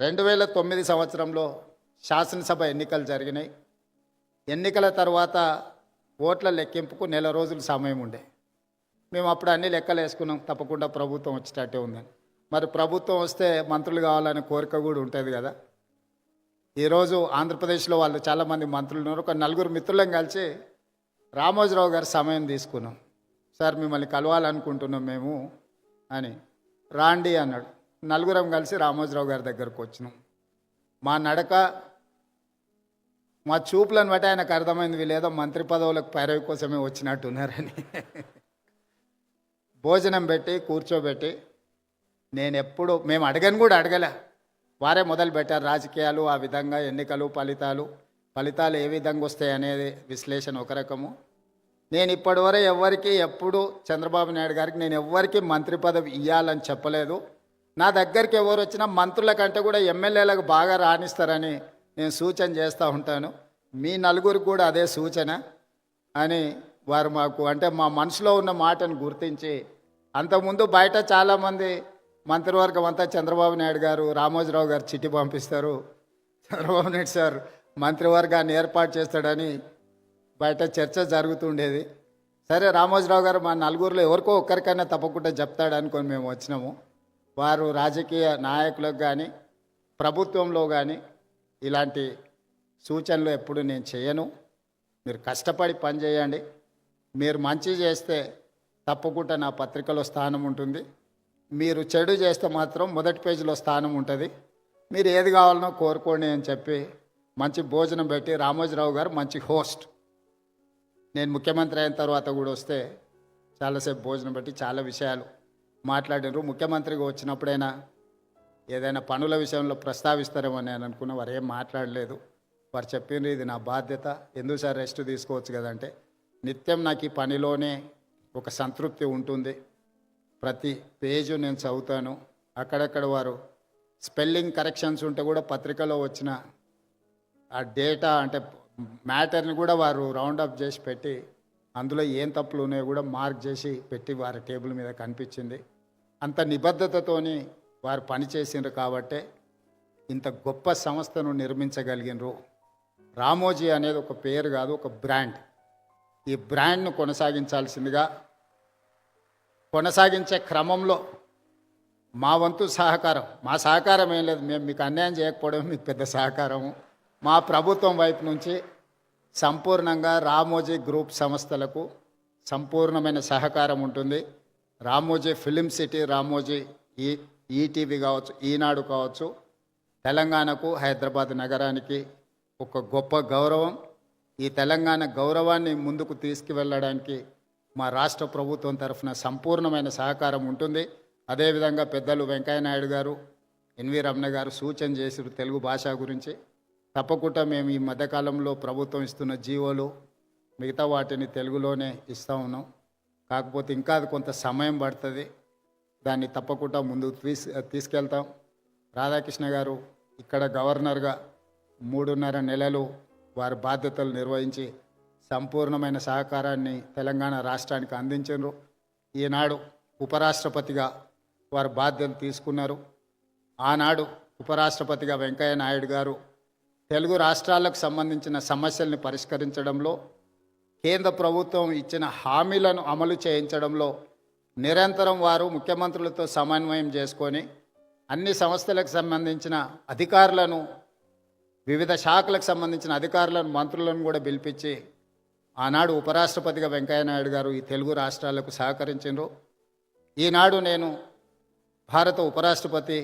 రెండు వేల తొమ్మిది సంవత్సరంలో శాసనసభ ఎన్నికలు జరిగినాయి. ఎన్నికల తర్వాత ఓట్ల లెక్కింపుకు నెల రోజులు సమయం ఉండే. మేము అప్పుడు అన్ని లెక్కలు వేసుకున్నాం. తప్పకుండా ప్రభుత్వం వచ్చేటట్టే ఉందని. మరి ప్రభుత్వం వస్తే మంత్రులు కావాలనే కోరిక కూడా ఉంటుంది కదా. ఈరోజు ఆంధ్రప్రదేశ్లో వాళ్ళు చాలామంది మంత్రులు ఉన్నారు. ఒక నలుగురు మిత్రులను కలిసి రామోజీరావు గారి సమయం తీసుకున్నాం. సార్ మిమ్మల్ని కలవాలనుకుంటున్నాం మేము అని. రాండి అన్నాడు. నలుగురం కలిసి రామోజీరావు గారి దగ్గరకు వచ్చినాం. మా నడక మా చూపులను బట్టి ఆయనకు అర్థమైంది వీళ్ళేదో మంత్రి పదవులకు పైరవి కోసమే వచ్చినట్టున్నారని భోజనం పెట్టి కూర్చోబెట్టి నేను ఎప్పుడు మేము అడగను కూడా అడగలే. వారే మొదలు పెట్టారు రాజకీయాలు ఆ విధంగా ఎన్నికలు ఫలితాలు. ఫలితాలు ఏ విధంగా వస్తాయి అనేది విశ్లేషణ ఒక రకము. నేను ఇప్పటివరకు ఎవరికి ఎప్పుడు చంద్రబాబు నాయుడు గారికి నేను ఎవ్వరికి మంత్రి పదవి ఇవ్వాలని చెప్పలేదు. నా దగ్గరికి ఎవరు వచ్చినా మంత్రుల కంటే కూడా ఎమ్మెల్యేలకు బాగా రాణిస్తారని నేను సూచన చేస్తూ ఉంటాను. మీ నలుగురికి కూడా అదే సూచన అని వారు మాకు అంటే మా మనసులో ఉన్న మాటను గుర్తించి అంతకుముందు బయట చాలామంది మంత్రివర్గం అంతా చంద్రబాబు నాయుడు గారు రామోజీరావు గారు చిట్టి పంపిస్తారు. చంద్రబాబు నాయుడు సార్ మంత్రివర్గాన్ని ఏర్పాటు చేస్తాడని బయట చర్చ జరుగుతుండేది. సరే రామోజీరావు గారు మా నలుగురిలో ఎవరికో ఒక్కరికైనా తప్పకుండా చెప్తాడనుకొని మేము వచ్చినాము. వారు రాజకీయ నాయకులకు కానీ ప్రభుత్వంలో కానీ ఇలాంటి సూచనలు ఎప్పుడు నేను చేయను. మీరు కష్టపడి పని చేయండి. మీరు మంచి చేస్తే తప్పకుండా నా పత్రికలో స్థానం ఉంటుంది. మీరు చెడు చేస్తే మాత్రం మొదటి పేజీలో స్థానం ఉంటుంది. మీరు ఏది కావాలనో కోరుకోండి అని చెప్పి మంచి భోజనం పెట్టి రామోజీరావు గారు మంచి హోస్ట్. నేను ముఖ్యమంత్రి అయిన తర్వాత కూడా వస్తే చాలాసేపు భోజనం పెట్టి చాలా విషయాలు మాట్లాడినారు. ముఖ్యమంత్రిగా వచ్చినప్పుడైనా ఏదైనా పనుల విషయంలో ప్రస్తావిస్తారేమో నేను అనుకున్న. వారు ఏం మాట్లాడలేదు. వారు చెప్పిండ్రు ఇది నా బాధ్యత. ఎందుకు సార్ రెస్ట్ తీసుకోవచ్చు కదంటే నిత్యం నాకు ఈ పనిలోనే ఒక సంతృప్తి ఉంటుంది. ప్రతి పేజు నేను చదువుతాను. అక్కడక్కడ వారు స్పెల్లింగ్ కరెక్షన్స్ ఉంటే కూడా పత్రికలో వచ్చిన ఆ డేటా అంటే మ్యాటర్ని కూడా వారు రౌండ్ చేసి పెట్టి అందులో ఏం తప్పులు ఉన్నాయో కూడా మార్క్ చేసి పెట్టి వారి టేబుల్ మీద కనిపించింది. అంత నిబద్ధతతోని వారు పనిచేసిండ్రు కాబట్టే ఇంత గొప్ప సంస్థను నిర్మించగలిగినరు రామోజీ అనేది ఒక పేరు కాదు ఒక బ్రాండ్. ఈ బ్రాండ్ను కొనసాగించాల్సిందిగా కొనసాగించే క్రమంలో మా వంతు సహకారం మా సహకారం ఏం లేదు మేము మీకు అన్యాయం చేయకపోవడం మీకు పెద్ద సహకారము. మా ప్రభుత్వం వైపు నుంచి సంపూర్ణంగా రామోజీ గ్రూప్ సంస్థలకు సంపూర్ణమైన సహకారం ఉంటుంది. రామోజీ ఫిలిం సిటీ రామోజీ ఈ ఈటీవీ కావచ్చు ఈనాడు కావచ్చు తెలంగాణకు హైదరాబాద్ నగరానికి ఒక గొప్ప గౌరవం. ఈ తెలంగాణ గౌరవాన్ని ముందుకు తీసుకువెళ్ళడానికి మా రాష్ట్ర ప్రభుత్వం తరఫున సంపూర్ణమైన సహకారం ఉంటుంది. అదేవిధంగా పెద్దలు వెంకయ్యనాయుడు గారు ఎన్వి రమణ గారు సూచన చేసారు తెలుగు భాష గురించి. తప్పకుండా మేము ఈ మధ్యకాలంలో ప్రభుత్వం ఇస్తున్న జీవోలు మిగతా వాటిని తెలుగులోనే ఇస్తూ ఉన్నాం. కాకపోతే ఇంకా అది కొంత సమయం పడుతుంది. దాన్ని తప్పకుండా ముందుకు తీసు తీసుకెళ్తాం. రాధాకృష్ణ గారు ఇక్కడ గవర్నర్గా మూడున్నర నెలలు వారి బాధ్యతలు నిర్వహించి సంపూర్ణమైన సహకారాన్ని తెలంగాణ రాష్ట్రానికి అందించారు ఈనాడు ఉపరాష్ట్రపతిగా వారు బాధ్యతలు తీసుకున్నారు. ఆనాడు ఉపరాష్ట్రపతిగా వెంకయ్య నాయుడు గారు తెలుగు రాష్ట్రాలకు సంబంధించిన సమస్యల్ని పరిష్కరించడంలో కేంద్ర ప్రభుత్వం ఇచ్చిన హామీలను అమలు చేయించడంలో నిరంతరం వారు ముఖ్యమంత్రులతో సమన్వయం చేసుకొని అన్ని సంస్థలకు సంబంధించిన అధికారులను వివిధ శాఖలకు సంబంధించిన అధికారులను మంత్రులను కూడా పిలిపించి ఆనాడు ఉపరాష్ట్రపతిగా వెంకయ్యనాయుడు గారు ఈ తెలుగు రాష్ట్రాలకు సహకరించారు ఈనాడు నేను భారత ఉపరాష్ట్రపతి